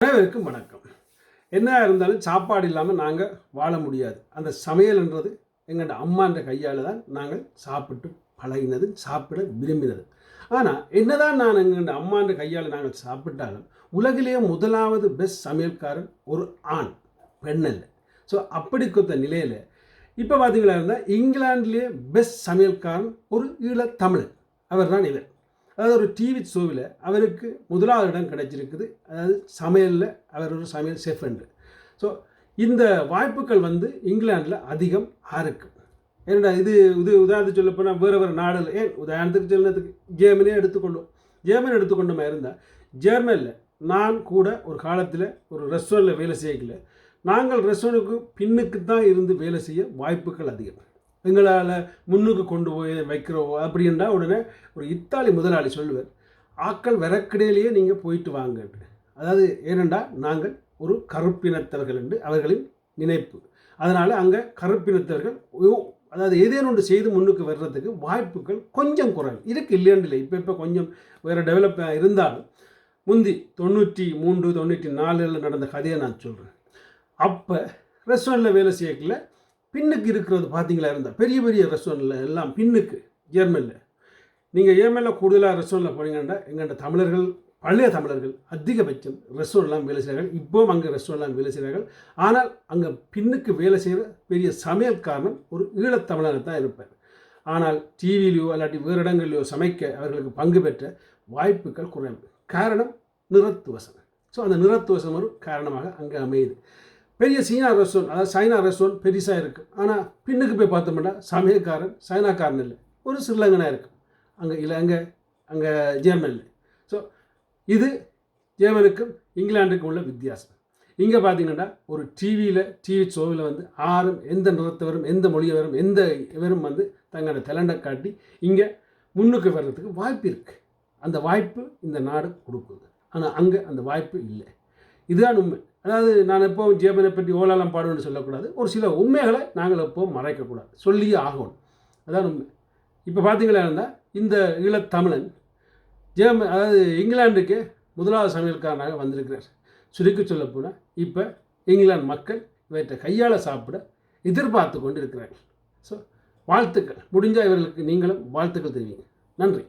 அனைவருக்கும் வணக்கம். என்ன இருந்தாலும் சாப்பாடு இல்லாமல் நாங்கள் வாழ முடியாது. அந்த சமையல்ன்றது எங்கள்ட அம்மான்ற கையால் தான் நாங்கள் சாப்பிட்டு பழகினது சாப்பிட விரும்பினது. ஆனால் என்னதான் நான் எங்கள்ட அம்மான்ற கையால் நாங்கள் சாப்பிட்டாலும் உலகிலேயே முதலாவது பெஸ்ட் சமையல்காரன் ஒரு ஆண் பெண் அல்ல. ஸோ அப்படி கொடுத்த நிலையில் இப்போ பார்த்தீங்களா இருந்தால் இங்கிலாந்துலேயே பெஸ்ட் சமையல்காரன் ஒரு ஈழத்தமிழன் அவர் தான் இவர். அதாவது ஒரு டிவி ஷோவில் அவருக்கு முதலாவது இடம் கிடைச்சிருக்குது. அதாவது சமையலில் அவர் ஒரு சமையல் செஃப் என்று. ஸோ இந்த வாய்ப்புகள் வந்து இங்கிலாந்தில் அதிகம் ஆருக்கு ஏன்னா இது இது உதாரணத்துக்கு சொல்லப்போனால் வேறு வேறு நாடுகள். ஏன்? உதாரணத்துக்கு சொன்னதுக்கு ஜெர்மனியே எடுத்துக்கொள்ளும் ஜேர்மன் எடுத்துக்கொண்டோமா இருந்தால் ஜேர்மனில் நான் கூட ஒரு காலத்தில் ஒரு ரெஸ்டாரண்ட்டில் வேலை செய்யக்கல. நாங்கள் ரெஸ்டாரண்ட்டுக்கு பின்னுக்கு தான் இருந்து வேலை செய்ய வாய்ப்புகள் அதிகம். எங்களால் முன்னுக்கு கொண்டு போய் வைக்கிறோம் அப்படின்னா உடனே ஒரு இத்தாலி முதலாளி சொல்லுவார் ஆக்கள் வரக்கிடையிலேயே நீங்கள் போயிட்டு வாங்க அதாவது ஏனெண்டா நாங்கள் ஒரு கருப்பினத்தவர்கள் என்று அவர்களின் நினைப்பு. அதனால் அங்கே கருப்பினத்தவர்கள் ஓ- அதாவது ஏதேனும் ஒன்று செய்து முன்னுக்கு வர்றதுக்கு வாய்ப்புகள் கொஞ்சம் குறைவு. இருக்கு இல்லைன்னு இல்லை இப்போ இப்போ கொஞ்சம் வேறு டெவலப் இருந்தாலும் முந்தி தொண்ணூற்றி மூன்று தொண்ணூற்றி நாலில் நடந்த கதையை நான் சொல்கிறேன் அப்போ ரெஸ்டாரண்ட்டில் வேலை செய்யக்கல பின்னுக்கு இருக்கிறது பார்த்தீங்களா இருந்தால் பெரிய பெரிய ரெஸ்டாரண்ட்டில் எல்லாம் பின்னுக்கு ஜெர்மனியில் நீங்கள் ஏமெல்லாம் கூடுதலாக ரெஸ்டாரண்ட்டில் போனீங்கன்னா எங்கள்கிட்ட தமிழர்கள் பழைய தமிழர்கள் அதிகபட்சம் ரெஸ்டாரண்ட்லாம் வேலை செய்கிறார்கள் இப்போவும் அங்கே ரெஸ்டாரண்ட்லாம் வேலை செய்கிறார்கள் ஆனால் அங்கே பின்னுக்கு வேலை செய்கிற பெரிய சமையல்காரன் ஒரு ஈழத்தமிழர் தான் இருப்பார். ஆனால் டிவிலையோ இல்லாட்டி வேறு இடங்களிலோ சமைக்க அவர்களுக்கு பங்கு பெற்ற வாய்ப்புகள் குறைவு. காரணம் நிறத்துவசம். ஸோ அந்த நிறத்துவசம் ஒரு காரணமாக அங்கே அமையுது. பெரிய சீனா ரெஸ்டாரண்ட் அதாவது சைனா ரெஸ்டாரண்ட் பெருசாக இருக்குது ஆனால் பின்னுக்கு போய் பார்த்தோம்னா சமையல்காரன் சைனாக்காரன் இல்லை. ஒரு ஸ்ரீலங்கனாக இருக்குது அங்கே இல்லை அங்கே அங்கே ஜெர்மனில் ஸோ இது ஜெர்மனுக்கும் இங்கிலாந்துக்கும் உள்ள வித்தியாசம். இங்கே பார்த்தீங்கன்னா ஒரு டிவியில் டிவி ஷோவில் வந்து ஆறும் எந்த நிறத்தவரும் எந்த மொழியவரும் எந்த இவரும் வந்து தங்களோட டேலண்டை காட்டி இங்கே முன்னுக்கு வர்றதுக்கு வாய்ப்பு இருக்குது அந்த வாய்ப்பு இந்த நாடு கொடுக்குது. ஆனால் அங்கே அந்த வாய்ப்பு இல்லை. இதுதான் உண்மை. அதாவது நான் எப்போவும் ஜேபனை பற்றி ஓலாலாம் பாடுவேன்னு சொல்லக்கூடாது. ஒரு சில உண்மைகளை நாங்கள் எப்போவும் மறைக்கக்கூடாது. சொல்லியே ஆகணும். அதான் உண்மை. இப்போ பார்த்தீங்களா இருந்தால் இந்த ஈழத்தமிழன் ஜேம அதாவது இங்கிலாந்துக்கு முதலாவது சமையல்காரனாக வந்திருக்கிறார். சுருக்கி சொல்லப்போனால் இப்போ இங்கிலாந்து மக்கள் இவற்றை கையால் சாப்பிட எதிர்பார்த்து கொண்டு இருக்கிறார்கள் ஸோ வாழ்த்துக்கள். முடிஞ்சால் இவர்களுக்கு நீங்களும் வாழ்த்துக்கள் தெரிவிங்க. நன்றி.